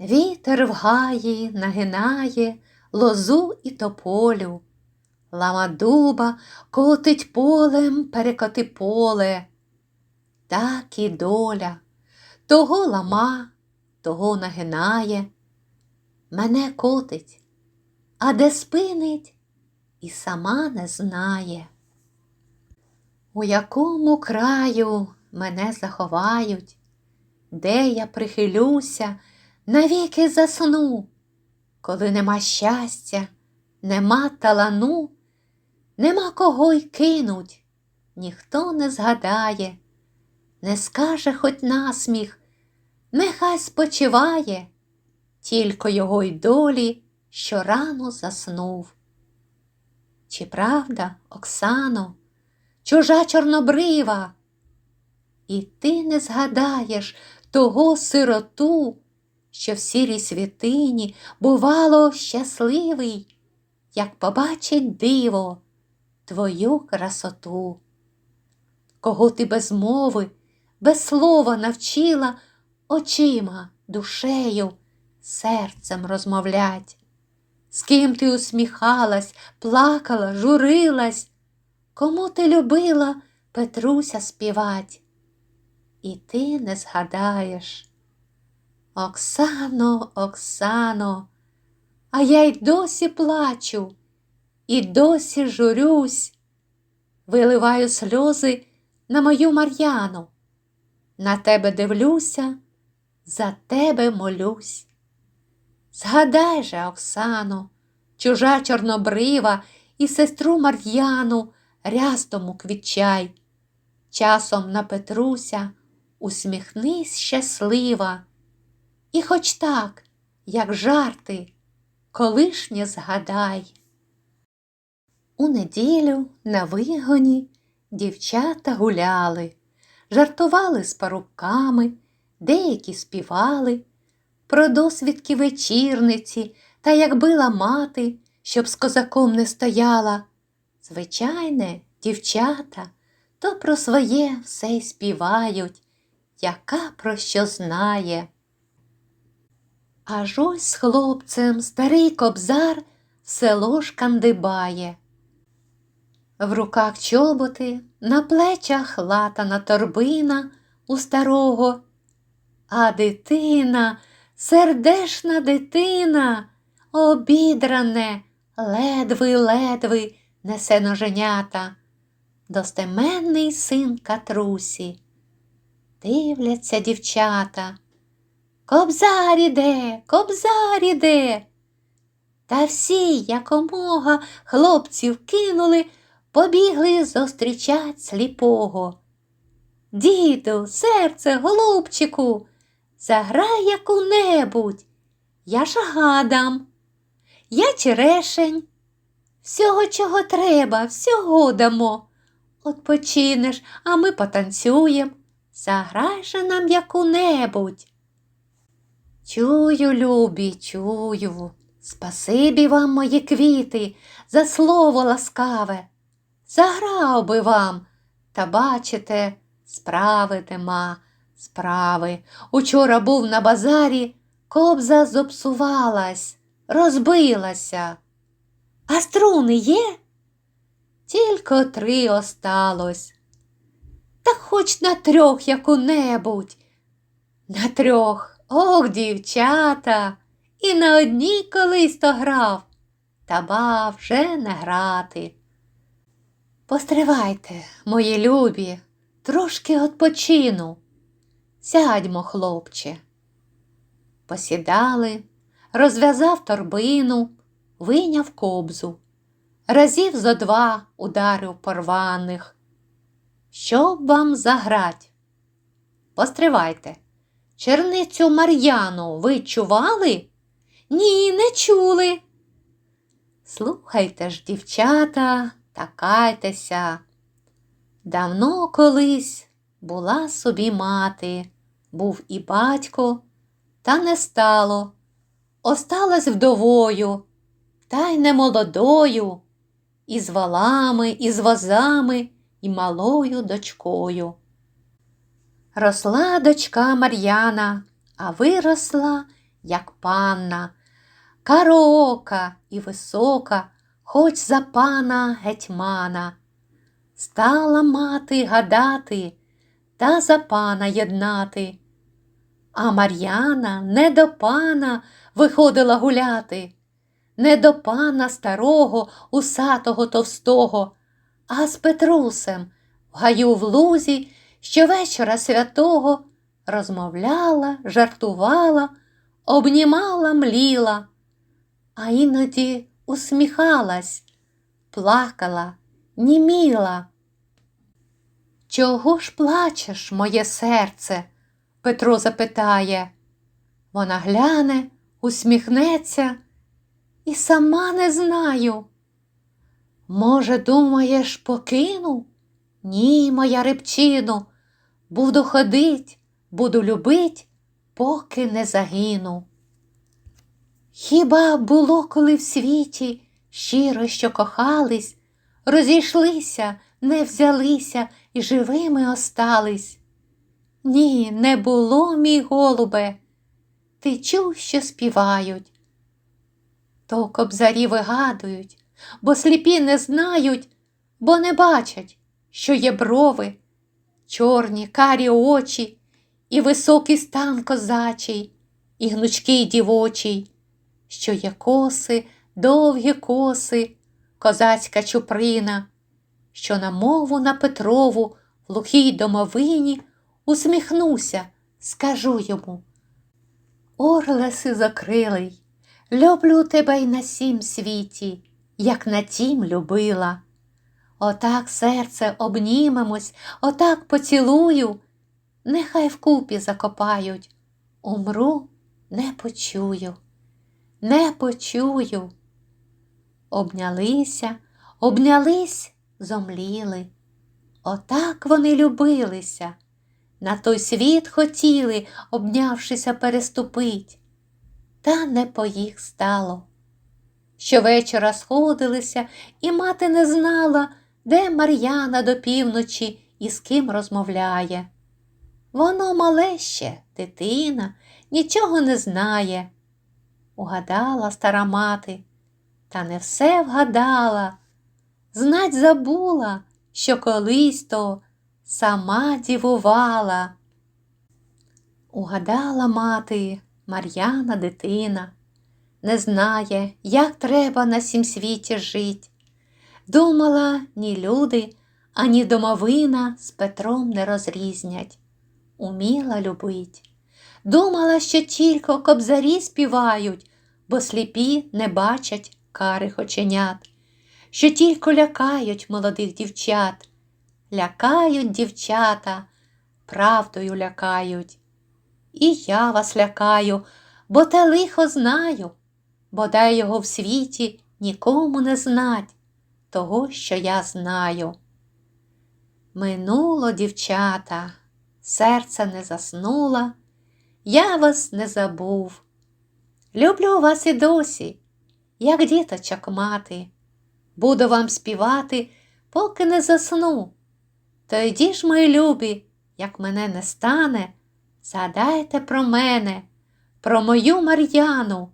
Вітер в гаї нагинає лозу і тополю, Лама дуба котить полем перекоти поле. Так і доля того лама, того нагинає, мене котить, а де спинить, і сама не знає. У якому краю мене заховають, де я прихилюся, навіки засну, коли нема щастя, нема талану, нема кого й кинуть, ніхто не згадає, не скаже хоть насміх, нехай спочиває, тільки його й долі, що рано заснув. Чи правда, Оксано, чужа чорнобрива? І ти не згадаєш того сироту, що в сірій святині бувало щасливий, як побачить диво твою красоту, кого ти без мови, без слова навчила очима, душею, серцем розмовлять, з ким ти усміхалась, плакала, журилась, кому ти любила Петруся співать, і ти не згадаєш. Оксано, Оксано, а я й досі плачу, і досі журюсь, виливаю сльози на мою Мар'яну, на тебе дивлюся, за тебе молюсь. Згадай же, Оксано, чужа чорнобрива і сестру Мар'яну рястому квітчай. Часом на Петруся усміхнись щаслива. І хоч так, як жарти, колишнє згадай. У неділю на вигоні дівчата гуляли, жартували з парубками, деякі співали, про досвідки вечірниці та як била мати, щоб з козаком не стояла. Звичайне, дівчата то про своє все й співають, яка про що знає. Аж ось з хлопцем старий кобзар село шкандибає. В руках чоботи, на плечах латана торбина у старого, а дитина, сердешна дитина, обідране, ледви-ледви несе ноженята, достеменний син катрусі. Дивляться дівчата. Кобзар іде, кобзар іде. Та всі якомога хлопців кинули, побігли зустрічать сліпого. Діду, серце, голубчику, заграй яку-небудь, я ж гадам, я черешень, всього, чого треба, всього дамо. Odpoчинеш, а ми потанцюєм, заграй же нам яку-небудь. Чую, любі, чую, спасибі вам, мої квіти, за слово ласкаве. Заграв би вам, та бачите, справи тема, справи. Учора був на базарі, кобза зопсувалась, розбилася. А струни є? Тільки три осталось. Та хоч на трьох яку-небудь. На трьох. Ох, дівчата, і на одній колись то грав, та ба вже не грати. Постривайте, мої любі, трошки odpoчину. Сядьмо, хлопче. Посідали, розв'язав торбину, вийняв кобзу, разів зо два ударив порваних. Щоб вам заграть? Постривайте. Черницю Мар'яну ви чували? Ні, не чули. Слухайте ж, дівчата, такайтеся. Давно колись була собі мати, був і батько, та не стало. Осталась вдовою, та й не молодою, і з валами, і з возами, і малою дочкою. Росла дочка Мар'яна, а виросла як панна, кароока і висока, хоч за пана гетьмана. Стала мати гадати та за пана єднати. А Мар'яна не до пана виходила гуляти, не до пана старого, усатого товстого, а з Петрусем в гаю в лузі щовечора святого розмовляла, жартувала, обнімала, мліла, а іноді усміхалась, плакала, німіла. Чого ж плачеш, моє серце? Петро запитає. Вона гляне, усміхнеться і сама не знаю. Може, думаєш, покину? Ні, моя рибчину, буду ходить, буду любить, поки не загину. Хіба було коли в світі щиро, що кохались, розійшлися, не взялися і живими остались? Ні, не було, мій голубе, ти чув, що співають. То кобзарі вигадують, бо сліпі не знають, бо не бачать, що є брови, чорні, карі очі, і високий стан козачий, і гнучкий дівочий, що є коси, довгі коси, козацька чуприна, що на мову на Петрову в глухій домовині усміхнуся, скажу йому. Орлеси закрилий, люблю тебе й на сім світі, як на тім любила. Отак серце обнімемось, отак поцілую, нехай вкупі закопають, умру, не почую, не почую. Обнялися, обнялись, зомліли. Отак вони любилися. На той світ хотіли, обнявшися, переступить, та не по їх стало. Щовечора сходилися, і мати не знала, де Мар'яна до півночі і з ким розмовляє. Воно мале ще, дитина, нічого не знає. Угадала стара мати, та не все вгадала. Знать забула, що колись то сама дівувала. Угадала мати, Мар'яна дитина, не знає, як треба на сім світі жить. Думала, ні люди, ані домовина з Петром не розрізнять. Уміла любить. Думала, що тільки кобзарі співають, бо сліпі не бачать карих оченят, що тільки лякають молодих дівчат. Лякають дівчата, правдою лякають. І я вас лякаю, бо те лихо знаю, бодай його в світі нікому не знать того, що я знаю. Минуло, дівчата, серце не заснула, я вас не забув. Люблю вас і досі, як діточок мати, буду вам співати, поки не засну. Тоді ж, мої любі, як мене не стане, згадайте про мене, про мою Мар'яну.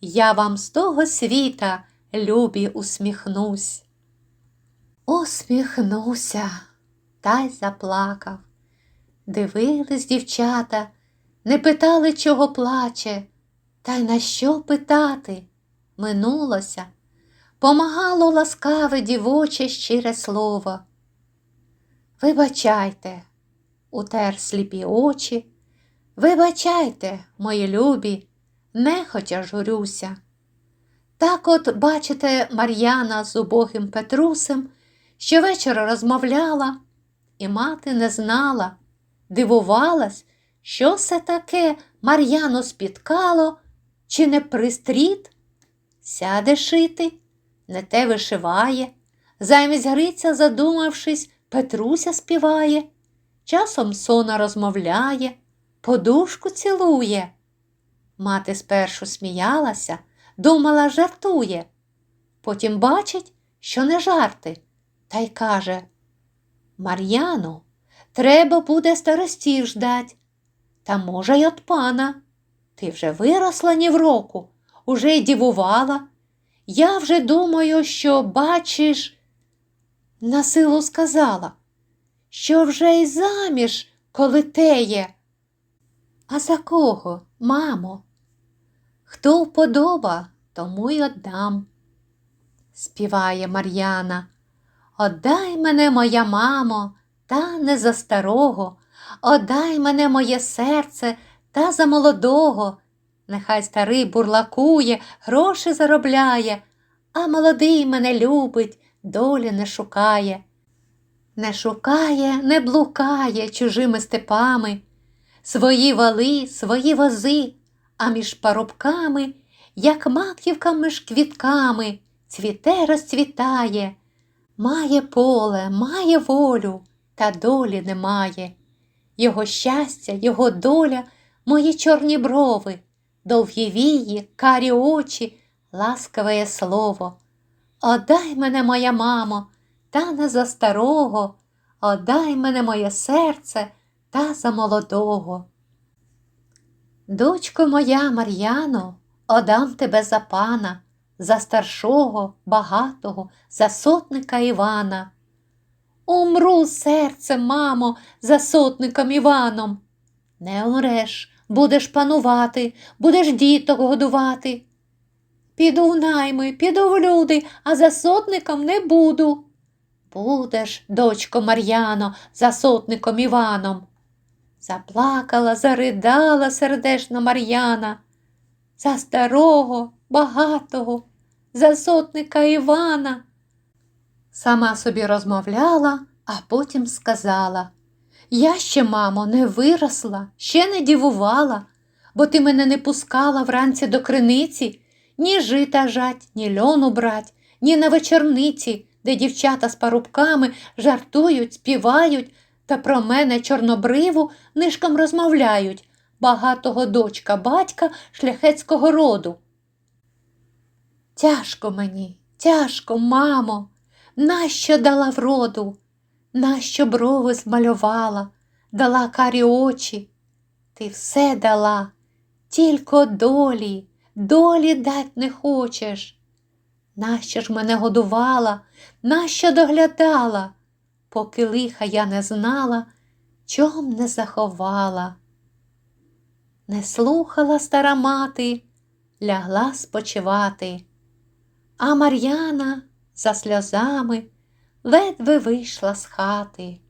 Я вам з того світа, любі, усміхнусь. Усміхнуся, та й заплакав. Дивились дівчата, не питали, чого плаче, та й на що питати минулося, помагало ласкаве дівоче щире слово. Вибачайте, утер сліпі очі, вибачайте, мої любі, нехотя журюся. Так от, бачите, Мар'яна з убогим Петрусем щовечора розмовляла, і мати не знала, дивувалась, що все таке Мар'яну спіткало, чи не пристріт? Сяде шити, не те вишиває, замість Гриця, задумавшись, Петруся співає, часом сона розмовляє, подушку цілує. Мати спершу сміялася, думала, жартує. Потім бачить, що не жарти, та й каже Мар'яно, треба буде старостів ждать, та може й от пана. Ти вже виросла ні в року, уже й дівувала. Я вже думаю, що бачиш, на силу сказала, що вже й заміж, коли теє. А за кого, мамо? Хто вподоба, тому й отдам. Співає Мар'яна. Отдай мене, моя мамо, та не за старого, Отдай мене моє серце та за молодого. Нехай старий бурлакує, гроші заробляє, а молодий мене любить, долі не шукає. Не шукає, не блукає чужими степами, свої вали, свої вози, а між парубками, як маківка між квітками, цвіте розцвітає, має поле, має волю, та долі немає. Його щастя, його доля, мої чорні брови, довгі вії, карі очі, ласкаве слово. Одай мене, моя мамо, та не за старого, Одай мене моє серце та за молодого. Дочко моя Мар'яно, одам тебе за пана, за старшого, багатого, за сотника Івана. Умру серце, мамо, за сотником Іваном. Не умреш, будеш панувати, будеш діток годувати. Піду в найми, піду в люди, а за сотником не буду. Будеш, дочко Мар'яно, за сотником Іваном. Заплакала, заридала сердешна Мар'яна. За старого, багатого, за сотника Івана. Сама собі розмовляла, а потім сказала Я ще, мамо, не виросла, ще не дівувала, бо ти мене не пускала вранці до криниці, ні жита жать, ні льону брать, ні на вечорниці, де дівчата з парубками жартують, співають та про мене чорнобриву нишком розмовляють. Багатого дочка батька шляхетського роду. Тяжко мені, тяжко, мамо, нащо дала вроду, нащо брови змалювала, дала карі очі. Ти все дала, тільки долі, долі дать не хочеш. Нащо ж мене годувала, нащо доглядала, поки лиха я не знала, чом не заховала. Не слухала стара мати, лягла спочивати, а Мар'яна за сльозами ледве вийшла з хати.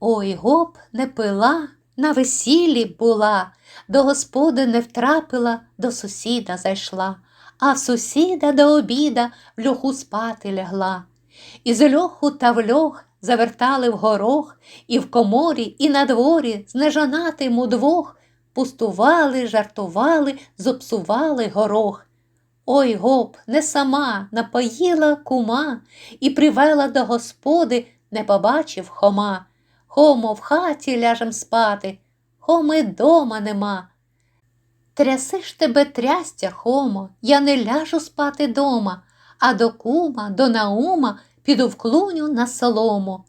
Ой гоп не пила, на весіллі була, до господи не втрапила, до сусіда зайшла, а в сусіда до обіда в льоху спати лягла. Із льоху та в льох завертали в горох, і в коморі, і на дворі з нежанатим удвох пустували, жартували, зопсували горох. Ой гоп, не сама напоїла кума і привела до господи, не побачив хома. Хомо в хаті ляжем спати, хоми дома нема. Тряси ж тебе трястя, Хомо, я не ляжу спати дома, а до кума, до наума піду в клуню на солому.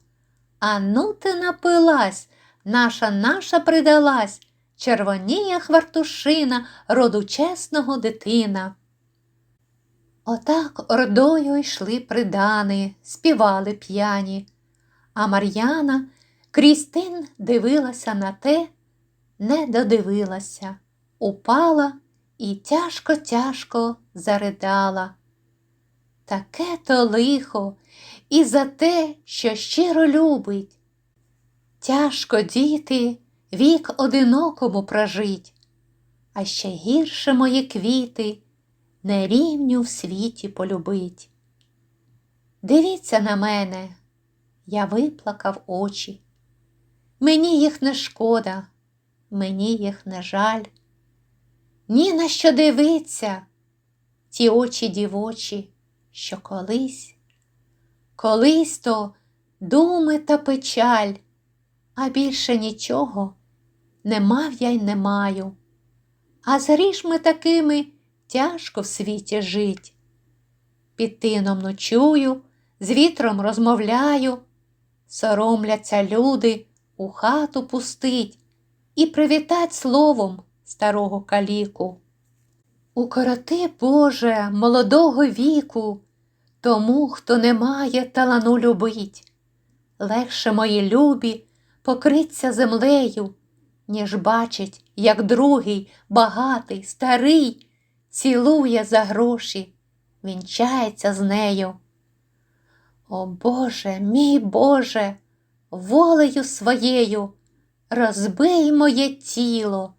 А ну ти напилась, наша наша придалась, червоніє хвартушина, роду чесного дитина. Отак ордою йшли придани, співали п'яні, а Мар'яна крізь тин дивилася на те, не додивилася, упала і тяжко-тяжко заридала. Таке то лихо і за те, що щиро любить. Тяжко діти вік одинокому прожить, а ще гірше мої квіти не рівню в світі полюбить. Дивіться на мене, я виплакав очі. Мені їх не шкода, мені їх не жаль. Ні на що дивиться, ті очі дівочі, що колись, колись то думи та печаль, а більше нічого не мав я й не маю. А з грішми такими тяжко в світі жить. Під тином ночую, з вітром розмовляю, соромляться люди у хату пустить і привітать словом старого каліку. Укороти, Боже, молодого віку, тому, хто не має талану любить. Легше мої любі покриться землею, ніж бачить, як другий, багатий, старий, цілує за гроші, вінчається з нею. О Боже, мій Боже, волею своєю розбий моє тіло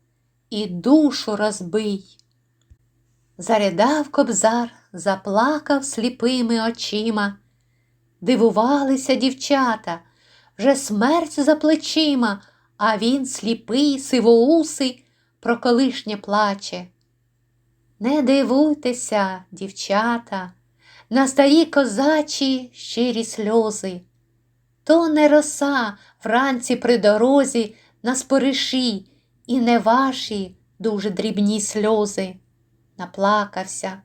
і душу розбий. Зарядав кобзар, заплакав сліпими очима. Дивувалися дівчата, вже смерть за плечима, а він сліпий, сивоусий, про колишнє плаче. Не дивуйтеся, дівчата, на старі козачі щирі сльози. То не роса вранці при дорозі на спориші, і не ваші дуже дрібні сльози. Наплакався,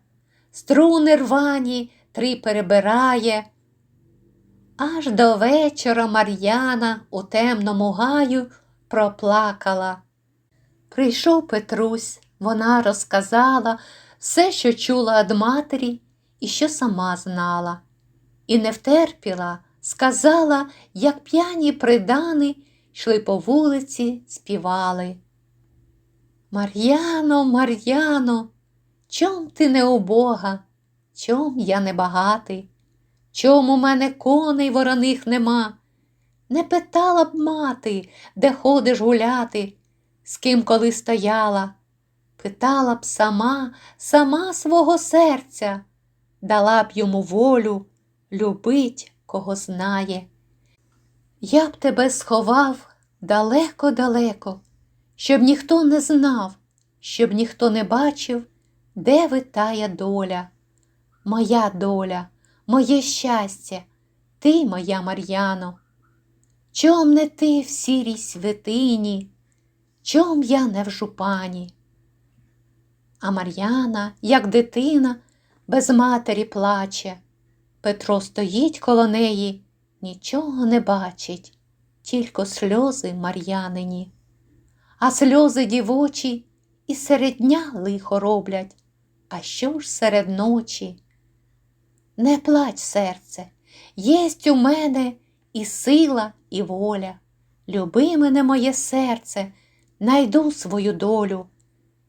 струни рвані три перебирає. Аж до вечора Мар'яна у темному гаю проплакала. Прийшов Петрусь, вона розказала все, що чула від матері і що сама знала. І не втерпіла, сказала, як п'яні придани йшли по вулиці, співали. Мар'яно, Мар'яно, чом ти не убога, чом я не багатий? Чом у мене коней вороних нема? Не питала б мати, де ходиш гуляти, з ким коли стояла. Питала б сама, сама свого серця, дала б йому волю, любить, кого знає. Я б тебе сховав далеко-далеко, щоб ніхто не знав, щоб ніхто не бачив, де витає доля, моя доля моє щастя, ти, моя Мар'яно. Чом не ти в сірій святині, чом я не в жупані? А Мар'яна, як дитина, без матері плаче. Петро стоїть коло неї, нічого не бачить, тільки сльози Мар'янині. А сльози дівочі і серед дня лихо роблять, а що ж серед ночі? Не плач, серце, єсть у мене і сила, і воля. Люби мене, моє серце, найду свою долю.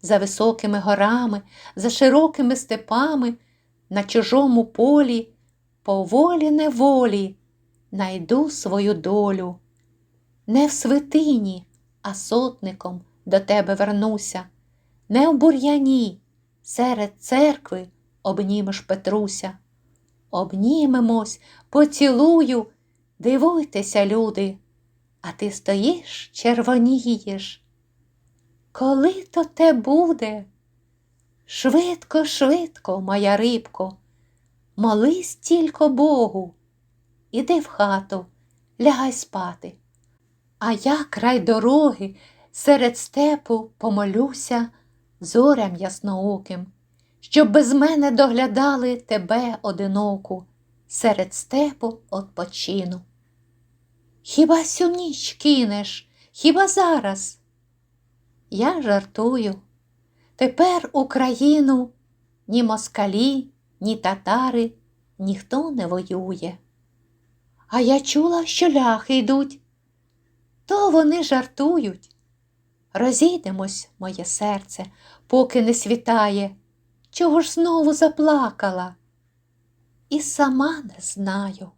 За високими горами, за широкими степами, на чужому полі, по волі неволі, найду свою долю. Не в святині, а сотником до тебе вернуся, не в бур'яні, серед церкви обнімеш Петруся. Обнімемось, поцілую, дивуйтеся, люди, а ти стоїш, червонієш. Коли то те буде? Швидко, швидко, моя рибко, молись тільки Богу, іди в хату, лягай спати. А я край дороги серед степу помолюся зорям яснооким щоб без мене доглядали тебе одиноку, серед степу отпочину. Хіба сю ніч кинеш, хіба зараз? Я жартую. Тепер Україну ні москалі, ні татари ніхто не воює. А я чула, що ляхи йдуть, то вони жартують. Розійдемось, моє серце, поки не світає. Чого ж знову заплакала? І сама не знаю.